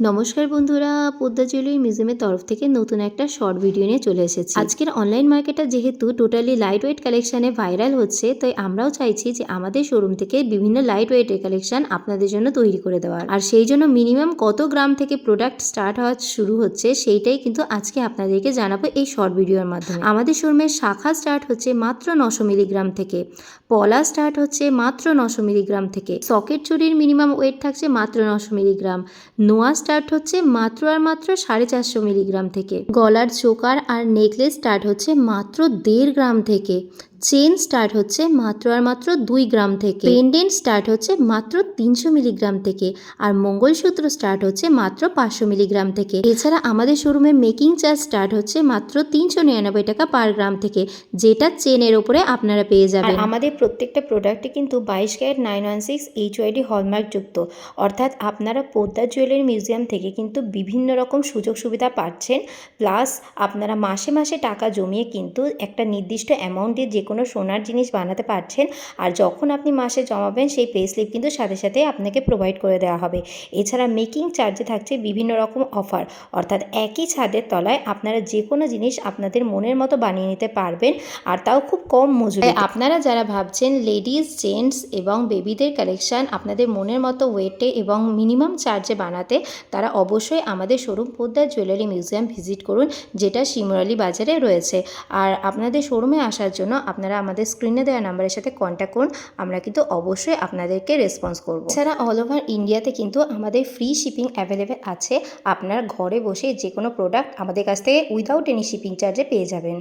নমস্কার বন্ধুরা, পদ্মা জুয়েলারি মিউজিয়ামের তরফ থেকে নতুন একটা শর্ট ভিডিও নিয়ে চলে এসেছি। আজকের অনলাইন মার্কেটটা যেহেতু টোটালি লাইট ওয়েট কালেকশানে ভাইরাল হচ্ছে, তাই আমরাও চাইছি যে আমাদের শোরুম থেকে বিভিন্ন লাইট ওয়েটের কালেকশান আপনাদের জন্য তৈরি করে দেওয়ার। আর সেই জন্য মিনিমাম কত গ্রাম থেকে প্রোডাক্ট স্টার্ট হওয়া শুরু হচ্ছে, সেইটাই কিন্তু আজকে আপনাদেরকে জানাব এই শর্ট ভিডিওর মাধ্যমে। আমাদের শোরুমের শাখা স্টার্ট হচ্ছে মাত্র নশো মিলিগ্রাম থেকে, পলা স্টার্ট হচ্ছে মাত্র নশো মিলিগ্রাম থেকে সকেট চুরির মিনিমাম ওয়েট থাকছে মাত্র নশো মিলিগ্রাম নোয়া স্টার্ট হচ্ছে মাত্র আর মাত্র সাড়ে চারশো মিলিগ্রাম থেকে। গলার চোকার আর নেকলেস স্টার্ট হচ্ছে মাত্র দেড় গ্রাম থেকে। চেন স্টার্ট হচ্ছে মাত্র আর মাত্র দুই গ্রাম থেকে। পেন্ডেন্ট স্টার্ট হচ্ছে মাত্র তিনশো মিলিগ্রাম থেকে আর মঙ্গলসূত্র স্টার্ট হচ্ছে মাত্র পাঁচশো মিলিগ্রাম থেকে। এছাড়া আমাদের শোরুমে মেকিং চার্জ স্টার্ট হচ্ছে মাত্র তিনশো নিরানব্বই টাকা পার গ্রাম থেকে, যেটা চেনের ওপরে আপনারা পেয়ে যাবেন। আমাদের প্রত্যেকটা প্রোডাক্টে কিন্তু বাইশ carat nine one six H YD hallmark যুক্ত। অর্থাৎ আপনারা পদ্মা জুয়েলারি মিউজিয়াম থেকে কিন্তু বিভিন্ন রকম সুযোগ সুবিধা পাচ্ছেন, প্লাস আপনারা মাসে মাসে টাকা জমিয়ে কিন্তু একটা নির্দিষ্ট অ্যামাউন্টে যে কোনো সোনার জিনিস বানাতে পারছেন আর যখন আপনি মাসে জমাবেন সেই পে স্লিপ কিন্তু সাথে সাথে আপনাকে প্রোভাইড করে দেওয়া হবে। এছাড়া মেকিং চার্জে থাকছে বিভিন্ন রকম অফার অর্থাৎ একই ছাদের তলায় আপনারা যে কোনো জিনিস আপনাদের মনের মতো বানিয়ে নিতে পারবেন আর তাও খুব কম মজুরি আপনারা যারা ভাবছেন লেডিস জেন্টস এবং বেবিদের কালেকশন আপনাদের মনের মতো ওয়েটে এবং মিনিমাম চার্জে বানাতে, তারা অবশ্যই আমাদের showroom Poddar jewellery museum visit করুন, যেটা শিমরালি বাজারে রয়েছে। আর আপনাদের শোরুমে আসার জন্য আপনারা আমাদের স্ক্রিনে দেওয়া নাম্বারের সাথে কন্ট্যাক্ট করুন, আমরা কিন্তু অবশ্যই আপনাদেরকে রেসপন্স করব। এছাড়া অল ওভার ইন্ডিয়াতে কিন্তু আমাদের ফ্রি শিপিং অ্যাভেলেবেল আছে। আপনার ঘরে বসে যে কোনো প্রোডাক্ট আমাদের কাছ থেকে উইদাউট এনি শিপিং চার্জে পেয়ে যাবেন।